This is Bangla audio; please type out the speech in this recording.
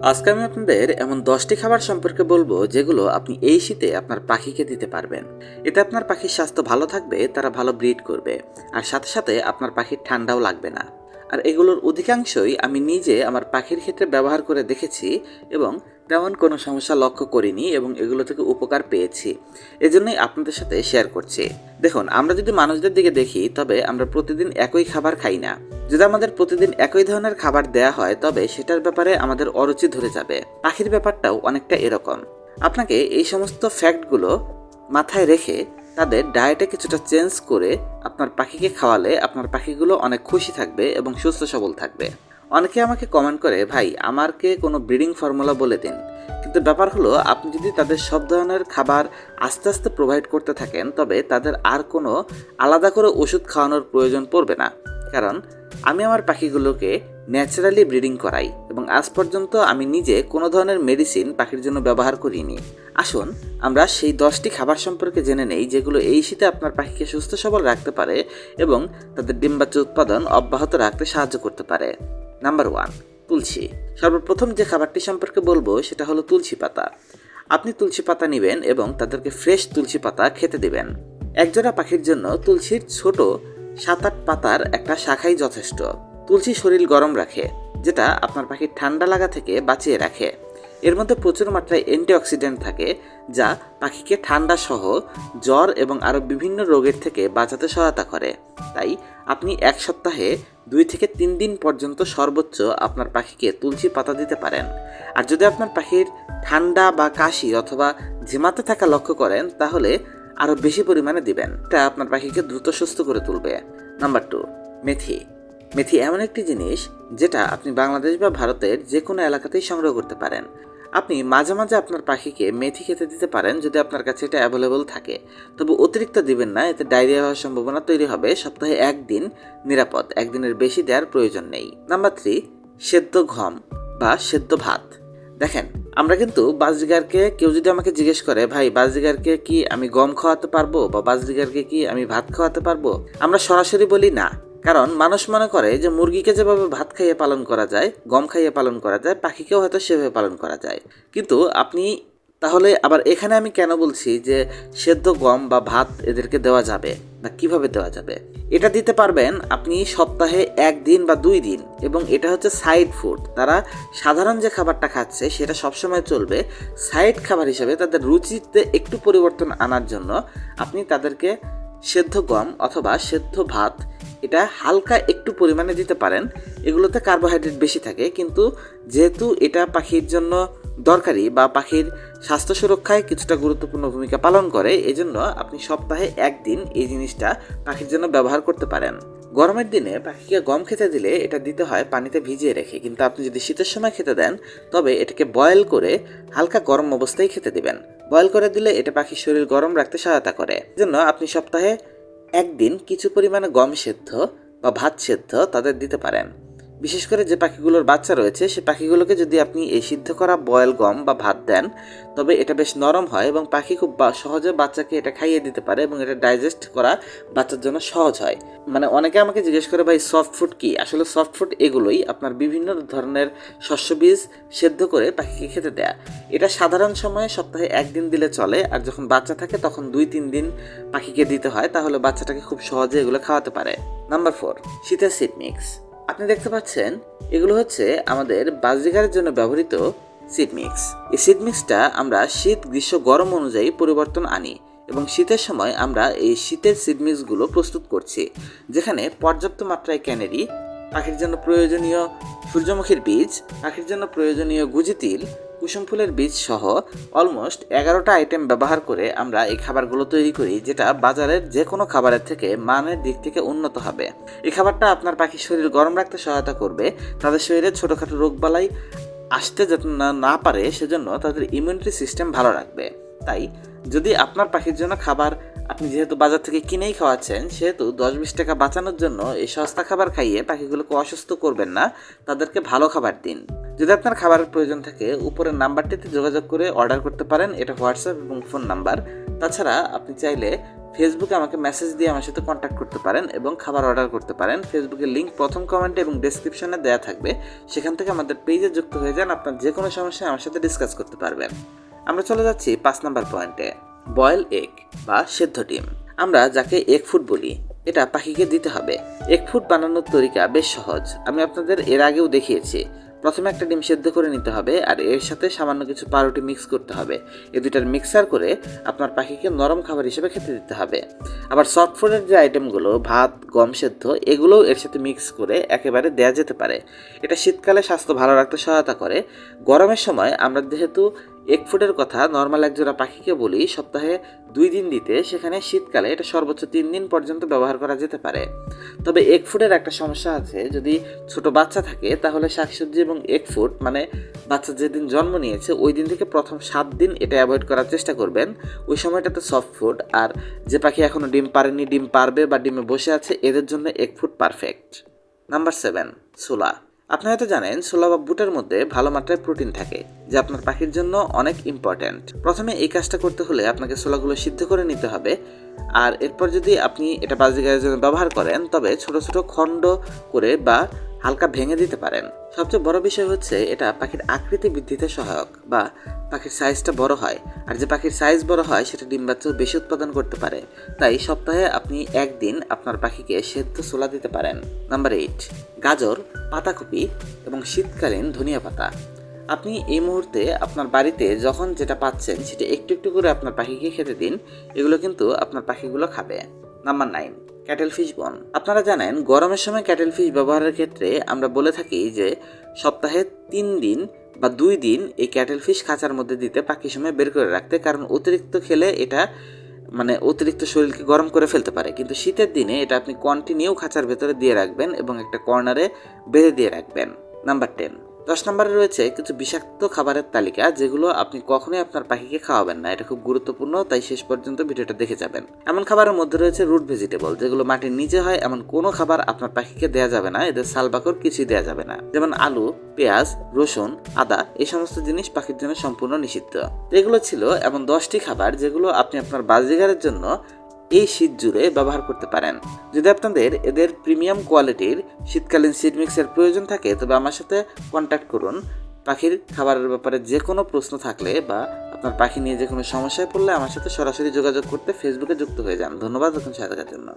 আজকে আমি আপনাদের এমন দশটি খাবার সম্পর্কে বলব যেগুলো আপনি এই শীতে আপনার পাখিকে দিতে পারবেন। এতে আপনার পাখির স্বাস্থ্য ভালো থাকবে, তারা ভালো ব্রিড করবে, আর সাথে সাথে আপনার পাখির ঠান্ডাও লাগবে না। আর এগুলোর অধিকাংশই আমি নিজে আমার পাখির ক্ষেত্রে ব্যবহার করে দেখেছি এবং তেমন কোনো সমস্যা লক্ষ্য করিনি এবং এগুলো থেকে উপকার পেয়েছি। এজন্যই আপনাদের সাথে শেয়ার করছি। দেখুন, আমরা যদি মানুষদের দিকে দেখি, তবে আমরা প্রতিদিন একই খাবার খাই না। যদি আমাদের প্রতিদিন একই ধরনের খাবার দেয়া হয়, তবে সেটার ব্যাপারে আমাদের অরুচি ধরে যাবে। পাখির ব্যাপারটাও অনেকটা এরকম। আপনাকে এই সমস্ত ফ্যাক্টগুলো মাথায় রেখে তাদের ডায়েটে কিছুটা চেঞ্জ করে আপনার পাখিকে খাওয়ালে আপনার পাখিগুলো অনেক খুশি থাকবে এবং সুস্থ সবল থাকবে। অনেকে আমাকে কমেন্ট করে, ভাই, আমারকে কোনো ব্রিডিং ফর্মুলা বলে দিন। কিন্তু ব্যাপার হলো, আপনি যদি তাদের সব ধরনের খাবার আস্তে আস্তে প্রোভাইড করতে থাকেন, তবে তাদের আর কোনো আলাদা করে ওষুধ খাওয়ানোর প্রয়োজন পড়বে না। কারণ, আমি আমার পাখিগুলোকে ন্যাচারালি ব্রিডিং করাই। এবং আজ পর্যন্ত আমি নিজে কোনো ধরনের মেডিসিন পাখির জন্য ব্যবহার করিনি। আসুন, আমরা সেই দশটি খাবার সম্পর্কে জেনে নেই, যেগুলো এই শীতে আপনার পাখিকে সুস্থ সবল রাখতে পারে এবং তাদের ডিম্বাচ্য উৎপাদন অব্যাহত রাখতে সাহায্য করতে পারে। নাম্বার ওয়ান তুলসী। সর্বপ্রথম যে খাবারটি সম্পর্কে বলব, সেটা হলো তুলসী পাতা। আপনি তুলসী পাতা নেবেন এবং তাদেরকে ফ্রেশ তুলসী পাতা খেতে দেবেন। একজোড়া পাখির জন্য তুলসীর ছোট সাত আট পাতার একটা শাখাই যথেষ্ট। তুলসী শরীর গরম রাখে। যেটা আপনার পাখির ঠান্ডা লাগা থেকে বাঁচিয়ে রাখে। এর মধ্যে প্রচুর মাত্রায় অ্যান্টিঅক্সিডেন্ট থাকে, যা পাখিকে ঠান্ডা সহ জ্বর এবং আরও বিভিন্ন রোগের থেকে বাঁচাতে সহায়তা করে। তাই আপনি এক সপ্তাহে দুই থেকে তিন দিন পর্যন্ত সর্বোচ্চ আপনার পাখিকে তুলসী পাতা দিতে পারেন। আর যদি আপনার পাখির ঠান্ডা বা কাশি অথবা ঝিমাতে থাকা লক্ষ্য করেন, তাহলে আরও বেশি পরিমাণে দিবেন। এটা আপনার পাখিকে দ্রুত সুস্থ করে তুলবে। নাম্বার টু, মেথি। মেথি, এমন একটি জিনিস যেটা আপনি বাংলাদেশ বা ভারতের যে কোনো এলাকাতেই সংগ্রহ করতে পারেন। আপনি মাঝে মাঝে আপনার পাখিকে মেথি খেতে দিতে পারেন যদি আপনার কাছে এটা অ্যাভেলেবল থাকে। তবে অতিরিক্ত দিবেন না, এতে ডায়রিয়া হওয়ার সম্ভাবনা তৈরি হবে। সপ্তাহে একদিন নিরাপদ, একদিনের বেশি দেওয়ার প্রয়োজন নেই। নাম্বার থ্রি সেদ্ধ গম বা সেদ্ধ ভাত। দেখেন, আমরা কিন্তু বাজরিগারকে, কেউ যদি আমাকে জিজ্ঞেস করে, ভাই, বাজরিগারকে কি আমি গম খাওয়াতে পারব বা বাজরিগারকে কি আমি ভাত খাওয়াতে পারব? আমরা সরাসরি বলি না। কারণ মানুষ মনে করে যে মুরগিকে যেভাবে ভাত খাইয়ে পালন করা যায়, গম খাইয়ে পালন করা যায়, পাখিকেও হয়তো সেভাবে পালন করা যায়। কিন্তু আপনি তাহলে আবার এখানে আমি কেন বলছি যে সেদ্ধ গম বা ভাত এদেরকে দেওয়া যাবে বা কীভাবে দেওয়া যাবে? এটা দিতে পারবেন আপনি সপ্তাহে একদিন বা দুই দিন এবং এটা হচ্ছে সাইড ফুড তারা সাধারণ যে খাবারটা খাচ্ছে সেটা সবসময় চলবে। সাইড খাবার হিসেবে তাদের রুচিতে একটু পরিবর্তন আনার জন্য আপনি তাদেরকে সেদ্ধ গম অথবা সেদ্ধ ভাত, এটা হালকা একটু পরিমাণে দিতে পারেন। এগুলোতে কার্বোহাইড্রেট বেশি থাকে, কিন্তু যেহেতু এটা পাখির জন্য দরকারি বা পাখির স্বাস্থ্য সুরক্ষায় কিছুটা গুরুত্বপূর্ণ ভূমিকা পালন করে, এজন্য আপনি সপ্তাহে একদিন এই জিনিসটা পাখির জন্য ব্যবহার করতে পারেন। গরমের দিনে পাখিকে গম খেতে দিলে এটা দিতে হয় পানিতে ভিজিয়ে রেখে। কিন্তু আপনি যদি শীতের সময় খেতে দেন, তবে এটাকে বয়েল করে হালকা গরম অবস্থায় খেতে দিবেন। বয়েল করে দিলে এটা পাখির শরীর গরম রাখতে সহায়তা করে। জন্য আপনি সপ্তাহে একদিন কিছু পরিমাণে গম সেদ্ধ বা ভাত সেদ্ধ তাদের দিতে পারেন। বিশেষ করে যে পাখিগুলোর বাচ্চা রয়েছে, সে পাখিগুলোকে যদি আপনি এই সিদ্ধ করা বয়েল গম বা ভাত দেন, তবে এটা বেশ নরম হয় এবং পাখি খুব সহজে বাচ্চাকে এটা খাইয়ে দিতে পারে এবং এটা ডাইজেস্ট করা বাচ্চার জন্য সহজ হয়। মানে অনেকে আমাকে জিজ্ঞেস করে, ভাই সফট ফুড কী? আসলে সফট ফুড এগুলোই আপনার বিভিন্ন ধরনের শস্য বীজ সেদ্ধ করে পাখিকে খেতে দেয়া। এটা সাধারণ সময়ে সপ্তাহে একদিন দিলে চলে, আর যখন বাচ্চা থাকে তখন দুই তিন দিন পাখিকে দিতে হয়, তাহলে বাচ্চাটাকে খুব সহজে এগুলো খাওয়াতে পারে। নাম্বার ফোর শীতের সিড মিক্স আপনি দেখতে পাচ্ছেন, এগুলো হচ্ছে আমাদের বাজিগারের জন্য ব্যবহৃত সিড মিক্স। এই সিড মিক্সটা আমরা শীত গ্রীষ্ম গরম অনুযায়ী পরিবর্তন আনি এবং শীতের সময় আমরা এই শীতের সিড মিক্সগুলো প্রস্তুত করছি, যেখানে পর্যাপ্ত মাত্রায় ক্যানেরি পাখির জন্য প্রয়োজনীয় সূর্যমুখীর বীজ, পাখির জন্য প্রয়োজনীয় গুজি তিল, কুসুম ফুলের বীজ সহ অলমোস্ট এগারোটা আইটেম ব্যবহার করে আমরা এই খাবারগুলো তৈরি করি, যেটা বাজারের যে কোনো খাবারের থেকে মানের দিক থেকে উন্নত হবে। এই খাবারটা আপনার পাখির শরীর গরম রাখতে সহায়তা করবে, তাদের শরীরে ছোটোখাটো রোগবালাই আসতে যাতে না না পারে, সেজন্য তাদের ইমিউনিটি সিস্টেম ভালো রাখবে। তাই যদি আপনার পাখির জন্য খাবার আপনি যেহেতু বাজার থেকে কিনেই খাওয়াচ্ছেন, সেহেতু দশ বিশ টাকা বাঁচানোর জন্য এই সস্তা খাবার খাইয়ে পাখিগুলোকে অসুস্থ করবেন না। তাদেরকে ভালো খাবার দিন। যদি আপনার খাবারের প্রয়োজন থাকে, উপরের নাম্বারটিতে যোগাযোগ করে অর্ডার করতে পারেন। এটা হোয়াটসঅ্যাপ এবং ফোন নাম্বার। তাছাড়া আপনি চাইলে ফেসবুকে আমাকে মেসেজ দিয়ে আমার সাথে কন্ট্যাক্ট করতে পারেন এবং খাবার অর্ডার করতে পারেন। ফেসবুকের লিঙ্ক প্রথম কমেন্টে এবং ডেসক্রিপশনে দেওয়া থাকবে। সেখান থেকে আমাদের পেজে যুক্ত হয়ে যান। আপনার যে কোনো সমস্যা আমার সাথে ডিসকাস করতে পারবেন। আমরা চলে যাচ্ছি পাঁচ নাম্বার পয়েন্টে। বয়েল এগ বা সেদ্ধ ডিম। আমরা যাকে এগ ফুড বলি, এটা পাখিকে দিতে হবে। এগ ফুট বানানোর তরিকা বেশ সহজ। আমি আপনাদের এর আগেও দেখিয়েছি। প্রথমে একটা ডিম সেদ্ধ করে নিতে হবে আর এর সাথে সামান্য কিছু পাউরুটি মিক্স করতে হবে। এই দুইটার মিক্সার করে আপনার পাখিকে নরম খাবার হিসেবে খেতে দিতে হবে। আবার সফট ফুডের যে আইটেমগুলো, ভাত, গম সেদ্ধ, এগুলোও এর সাথে মিক্স করে একেবারে দেয়া যেতে পারে। এটা শীতকালে স্বাস্থ্য ভালো রাখতে সহায়তা করে। গরমের সময় আমরা যেহেতু এক ফুটের কথা নর্মাল একজোড়া পাখিকে বলি, সপ্তাহে দুই দিন দিতে সেখানে শীতকালে এটা সর্বোচ্চ তিন দিন পর্যন্ত ব্যবহার করা যেতে পারে। তবে এক ফুটের একটা সমস্যা আছে, যদি ছোট বাচ্চা থাকে তাহলে শাকসবজি এবং এক ফুট মানে বাচ্চা যেদিন জন্ম নিয়েছে ওই দিন থেকে প্রথম সাত দিন এটা অ্যাভয়েড করার চেষ্টা করবেন। ওই সময়টাতে সফট ফুড আর যে পাখি এখনও ডিম পারেনি, ডিম পারবে বা ডিমে বসে আছে, এদের জন্য এক ফুট পারফেক্ট। নাম্বার সেভেন, ছোলা। আপনি হয়তো জানেন, ছোলা বা বুটের মধ্যে ভালো মাত্রায় প্রোটিন থাকে, যা আপনার পাখির জন্য অনেক ইম্পর্ট্যান্ট প্রথমে এই কাজটা করতে হলে আপনাকে ছোলাগুলো সিদ্ধ করে নিতে হবে আর এরপর যদি আপনি এটা বাজিগারের জন্য ব্যবহার করেন, তবে ছোট ছোট খণ্ড করে বা হালকা ভেঙে দিতে পারেন। সবচেয়ে বড় বিষয় হচ্ছে এটা পাখির আকৃতি বৃদ্ধিতে সহায়ক বা পাখির সাইজটা বড় হয়। আর যে পাখির সাইজ বড় হয়, সেটা ডিম বাচ্চাও বেশি উৎপাদন করতে পারে। তাই সপ্তাহে আপনি একদিন আপনার পাখিকে সেদ্ধ ছোলা দিতে পারেন। নাম্বার এইট গাজর, পাতাকপি এবং শীতকালীন ধনিয়া পাতা। আপনি এই মুহূর্তে আপনার বাড়িতে যখন যেটা পাচ্ছেন, সেটা একটু একটু করে আপনার পাখিকে খেতে দিন। এগুলো কিন্তু আপনার পাখিগুলো খাবে। নাম্বার নাইন ক্যাটেল ফিশ বন আপনারা জানেন, গরমের সময় ক্যাটেল ফিশ ব্যবহারের ক্ষেত্রে আমরা বলে থাকি যে, সপ্তাহে তিন দিন বা দুই দিন এই ক্যাটেল ফিশ খাঁচার মধ্যে দিতে পাখি সময় বের করে রাখতে, কারণ অতিরিক্ত খেলে এটা মানে অতিরিক্ত শরীরকে গরম করে ফেলতে পারে। কিন্তু শীতের দিনে এটা আপনি কন্টিনিউ খাঁচার ভেতরে দিয়ে রাখবেন এবং একটা কর্নারে বেঁধে দিয়ে রাখবেন। নাম্বার টেন দশ নম্বরে রয়েছে কিছু বিষাক্ত খাবারের তালিকা যেগুলো আপনি কখনোই আপনার পাখিকে খাওয়াবেন না। এটা খুব গুরুত্বপূর্ণ, তাই শেষ পর্যন্ত ভিডিওটা দেখে যাবেন। এমন খাবারের মধ্যে রয়েছে রুট ভেজিটেবল, যেগুলো মাটির নিচে হয়, এমন কোনো খাবার আপনার পাখিকে দেওয়া যাবে না। এদের সালবাকর কিছুই দেওয়া যাবে না। যেমন আলু, পেঁয়াজ, রসুন, আদা, এই সমস্ত জিনিস পাখির জন্য সম্পূর্ণ নিষিদ্ধ। এগুলো ছিল এমন দশটি খাবার যেগুলো আপনি আপনার বাজিগারের জন্য এই শীত জুড়ে ব্যবহার করতে পারেন। যদি আপনাদের এদের প্রিমিয়াম কোয়ালিটির শীতকালীন সিড মিক্সের প্রয়োজন থাকে, তবে আমার সাথে কন্ট্যাক্ট করুন। পাখির খাবারের ব্যাপারে যে কোনো প্রশ্ন থাকলে বা আপনার পাখি নিয়ে যে কোনো সমস্যায় পড়লে আমার সাথে সরাসরি যোগাযোগ করতে ফেসবুকে যুক্ত হয়ে যান। ধন্যবাদ এখন সাথে জন্য।